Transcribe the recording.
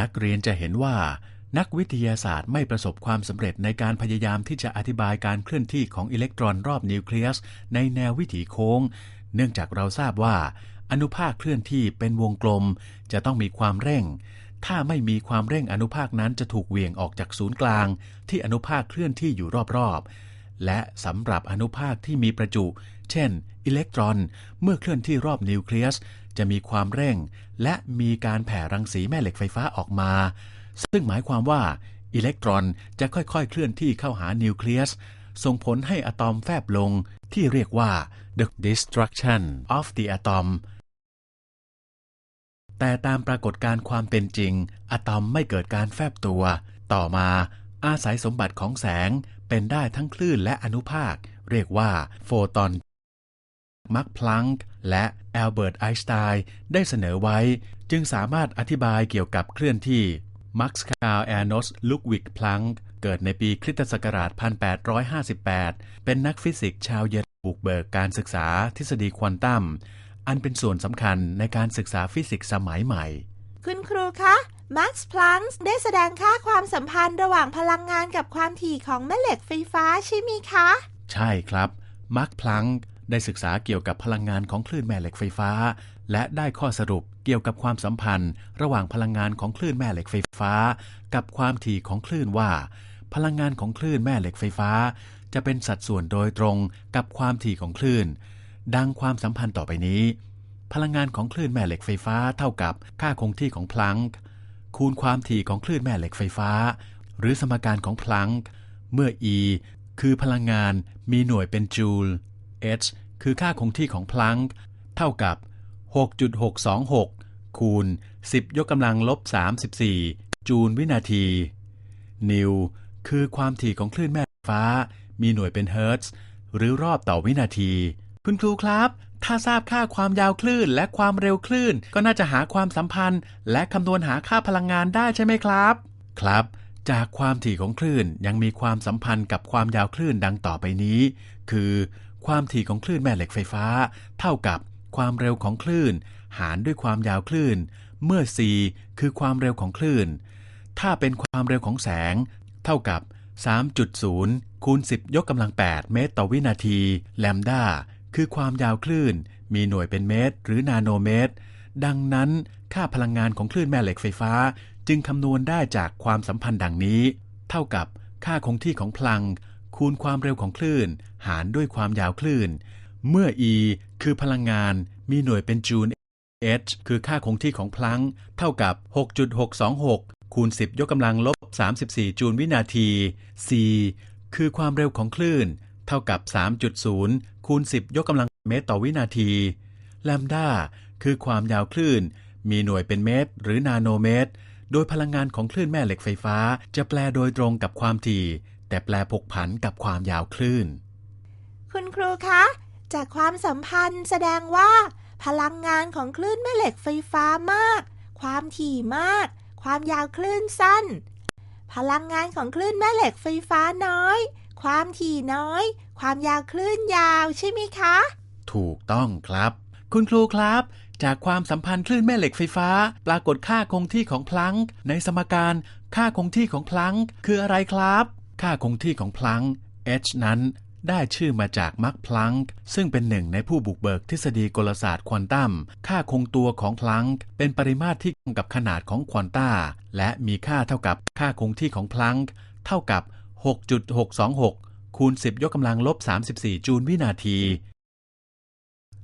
นักเรียนจะเห็นว่านักวิทยาศาสตร์ไม่ประสบความสำเร็จในการพยายามที่จะอธิบายการเคลื่อนที่ของอิเล็กตรอนรอบนิวเคลียส ในแนววิถีโค้ง เนื่องจากเราทราบว่า อนุภาคเคลื่อนที่เป็นวงกลม จะต้องมีความเร่ง ถ้าไม่มีความเร่งอนุภาคนั้นจะถูกเวียงออกจากศูนย์กลาง ที่อนุภาคเคลื่อนที่อยู่รอบๆ และสำหรับอนุภาคที่มีประจุ เช่น อิเล็กตรอน เมื่อเคลื่อนที่รอบนิวเคลียส จะมีความเร่ง และมีการแผ่รังสีแม่เหล็กไฟฟ้าออกมา ซึ่งหมายความว่าอิเล็กตรอนจะค่อยๆ เคลื่อนที่เข้าหานิวเคลียส ส่งผลให้อะตอมแฟบลงที่เรียกว่า the destruction of the atom แต่ตามปรากฏการณ์ความเป็นจริง อะตอมไม่เกิดการแฟบตัว ต่อมาอาศัยสมบัติของแสงเป็นได้ทั้งคลื่นและอนุภาค เรียกว่าโฟตอน มักพลังก์และแอลเบิร์ตไอน์สไตน์ได้เสนอไว้ จึงสามารถอธิบายเกี่ยวกับเคลื่อนที่มักส์คาร์ลแอนอสลุกวิกพลังก์เกิดในปีคริสตศักราช 1858 เป็นนักฟิสิกส์ชาวเยอรมันบุกเบิกการศึกษาทฤษฎีควอนตัม อันเป็นส่วนสำคัญในการศึกษาฟิสิกส์สมัยใหม่ คุณครูคะมาร์คส์พลังก์ได้แสดงค่าความสัมพันธ์ระหว่างพลังงานกับความถี่ของแม่เหล็กไฟฟ้าใช่ไหมคะ ใช่ครับมาร์คพลังก์ ได้ศึกษาเกี่ยวกับพลังงานของคลื่นแม่เหล็กไฟฟ้า และได้ข้อสรุปเกี่ยวกับความสัมพันธ์ ระหว่างพลังงานของคลื่นแม่เหล็กไฟฟ้า กับความถี่ของคลื่นว่า พลังงานของคลื่นแม่เหล็กไฟฟ้า จะเป็นสัดส่วนโดยตรงกับความถี่ของคลื่น ดังความสัมพันธ์ต่อไปนี้ พลังงานของคลื่นแม่เหล็กไฟฟ้าเท่ากับค่าคงที่ของพลังก์คูณความถี่ของคลื่นแม่เหล็กไฟฟ้า หรือสมการของพลังก์เมื่อ E คือพลังงานมีหน่วยเป็นจูล h คือค่าคงที่ของพลังก์เท่ากับ 6.626 คูณ 10 ยกกำลังลบ 34 จูลวินาที นิว คือความถี่ของคลื่นแม่ฟ้า มีหน่วยเป็นเฮิร์ตซ์หรือรอบต่อวินาที คุณครูครับ ถ้าทราบค่าความยาวคลื่นและความเร็วคลื่น ก็น่าจะหาความสัมพันธ์ และคำนวณหาค่าพลังงานได้ใช่ไหมครับ ครับ จากความถี่ของคลื่นยังมีความสัมพันธ์กับความยาวคลื่นดังต่อไปนี้ คือ ความถี่ของคลื่นแม่เหล็กไฟฟ้า เท่ากับความเร็วของคลื่น หารด้วยความยาวคลื่น เมื่อ c คือความเร็วของคลื่น ถ้าเป็นความเร็วของแสง เท่ากับ 3.0 คูณ 10 ยกกำลัง 8 เมตรต่อวินาที แลมดาคือความยาวคลื่น มีหน่วยเป็นเมตร หรือนาโนเมตร ดังนั้นค่าพลังงานของคลื่นแม่เหล็กไฟฟ้า จึงคำนวณได้จากความสัมพันธ์ดังนี้ เท่ากับค่าคงที่ของพลัง คูณความเร็วของคลื่น หารด้วยความยาวคลื่น เมื่อ e คือพลังงานมีหน่วยเป็นจูล h คือค่าคงที่ของพลังเท่ากับ 6.626 คูณ 10 ยกกำลังลบ 34 จูลวินาที c คือความเร็วของคลื่น เท่ากับ 3.0 คูณ 10 ยกกำลังเมตรต่อวินาทีแลมดาคือความยาวคลื่น มีหน่วยเป็นเมตร หรือนาโนเมตร โดยพลังงานของคลื่นแม่เหล็กไฟฟ้า จะแปลโดยตรงกับความถี่ แต่แปลผกผันกับความยาวคลื่น คุณครูคะ จากความสัมพันธ์แสดงว่า พลังงานของคลื่นแม่เหล็กไฟฟ้ามาก ความถี่มาก ความยาวคลื่นสั้น พลังงานของคลื่นแม่เหล็กไฟฟ้าน้อย ความถี่น้อย ความยาวคลื่นยาวใช่ไหมคะ ถูกต้องครับ คุณครูครับจากความสัมพันธ์คลื่นแม่เหล็กไฟฟ้า ปรากฏค่าคงที่ของพลังก์ในสมการ ค่าคงที่ของพลังก์คืออะไรครับ ค่าคงที่ของพลังก์ h นั้นได้ชื่อมาจากมักพลังก์ซึ่งเป็นหนึ่งในผู้บุกเบิกทฤษฎีกลศาสตร์ควอนตัม ค่าคงตัวของพลังก์เป็นปริมาตรที่ตรงกับขนาดของควอนตาและมีค่าเท่ากับค่าคงที่ของพลังก์เท่ากับ 6.626คูณ10 ยกกำลังลบ 34 จูลวินาที